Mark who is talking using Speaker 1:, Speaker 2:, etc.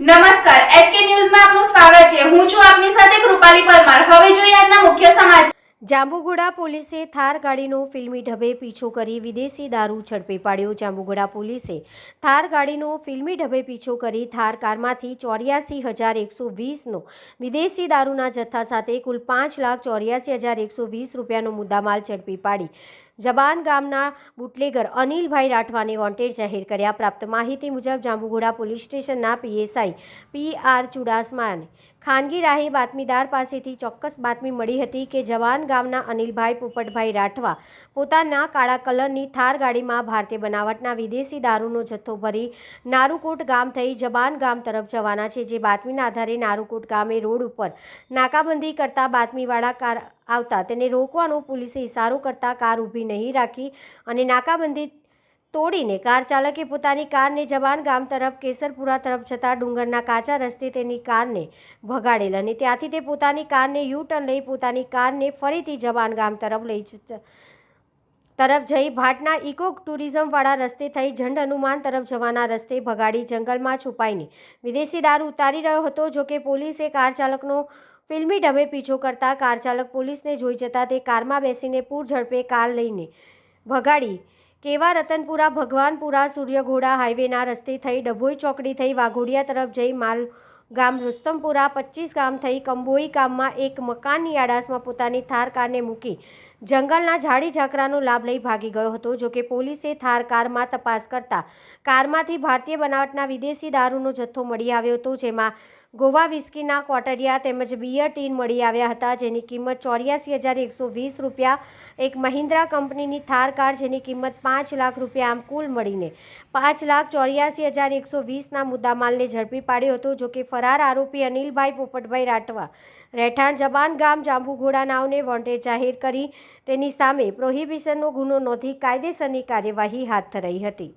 Speaker 1: નમસ્કાર એચકે ન્યૂઝમાં આપનું સ્વાગત છે. હું છું આપની સાથે કૃપાલી પરમાર. હવે જોઈએ આજના મુખ્ય સમાચાર.
Speaker 2: જાંબુગોડા પોલીસે થાર ગાડીનો ફિલ્મી ઢબે પીછો કરી વિદેશી દારૂ ઝડપી પાડ્યો. જાંબુગોડા પોલીસે થાર ગાડીનો ફિલ્મી ઢબે પીછો કરી થાર કારમાંથી ચોર્યાસી હજાર એકસો વીસનો વિદેશી દારૂના જથ્થા સાથે કુલ પાંચ લાખ ચોર્યાસી હજાર એકસો વીસ રૂપિયાનો મુદ્દામાલ ઝડપી પાડી. જબાન ગામના બુટલેગર અનિલભાઈ રાઠવાને વોન્ટેડ જાહેર કર્યા. પ્રાપ્ત માહિતી મુજબ જાંબુઘોડા પોલીસ સ્ટેશનના પીએસઆઈ પી આર ચુડાસમાને ખાનગી રાહે બાતમીદાર પાસેથી ચોક્કસ બાતમી મળી હતી કે જવાન ગામના અનિલભાઈ પોપટભાઈ રાઠવા પોતાના કાળા કલરની થાર ગાડીમાં ભારતીય બનાવટના વિદેશી દારૂનો જથ્થો ભરી નારુકોટ ગામ થઈ જબાન ગામ તરફ જવાના છે. જે બાતમીના આધારે નારુકોટ ગામે રોડ ઉપર નાકાબંધી કરતા બાતમીવાળા આવતા તેને રોકવાનો પોલીસે ઇશારો કરતા કાર ઊભી નહીં રાખી અને નાકાબંધી તોડીને કાર ચાલકે પોતાની કારને જવાન ગામ તરફ કેસરપુરા તરફ જતા ડુંગરના કાચા રસ્તે તેની કારને ભગાડેલ અને ત્યાંથી તે પોતાની કારને યુ ટર્ન લઈ પોતાની કારને ફરીથી જવાન ગામ તરફ લઈ તરફ જઈ ભાટના ઇકો ટુરિઝમવાળા રસ્તે થઈ ઝંડ હનુમાન તરફ જવાના રસ્તે ભગાડી જંગલમાં છુપાઈને વિદેશી દારૂ ઉતારી રહ્યો હતો, જોકે પોલીસે કાર ચાલકનો ફિલ્મી ઢબે પીછો કરતા કાર ચાલક પોલીસને જોઈ જતા તે કારમાં બેસીને પૂર ઝડપે કાર લઈને ભગાડી. કેવા રતનપુરા, ભગવાનપુરા, સૂર્યઘોડા હાઈવેના રસ્તે થઈ ડભોઈ ચોકડી થઈ વાઘોડિયા તરફ જઈ માલ ગામ રુસ્તમપુરા પચીસ ગામ થઈ કંબોઈ ગામમાં એક મકાનની આડાસમાં પોતાની થાર કારને મૂકી જંગલના ઝાડી ઝાકરાનો લાભ લઈ ભાગી ગયો હતો. જોકે પોલીસે થાર કારમાં તપાસ કરતા કારમાંથી ભારતીય બનાવટના વિદેશી દારૂનો જથ્થો મળી આવ્યો હતો, જેમાં ગોવા વિસ્કીના ક્વાટરિયા તેમજ બિયર ટીન મળી આવ્યા હતા, જેની કિંમત ચોર્યાસી હજાર એકસો વીસ રૂપિયા, એક મહિન્દ્રા કંપનીની થાર કાર જેની કિંમત પાંચ લાખ રૂપિયા આમ કુલ મળીને પાંચ લાખ ચોર્યાસી હજાર એકસો વીસના મુદ્દામાલને ઝડપી પાડ્યો હતો જોકે ફરાર આરોપી અનિલભાઈ પોપટભાઈ રાઠવા, રહેઠાણ જબાન ગામ જાંબુઘોડા નાવને વોન્ટેડ જાહેર કરી, તેની સામે પ્રોહિબિશનનો ગુનો નોંધી કાયદેસરની કાર્યવાહી હાથ ધરાઈ હતી.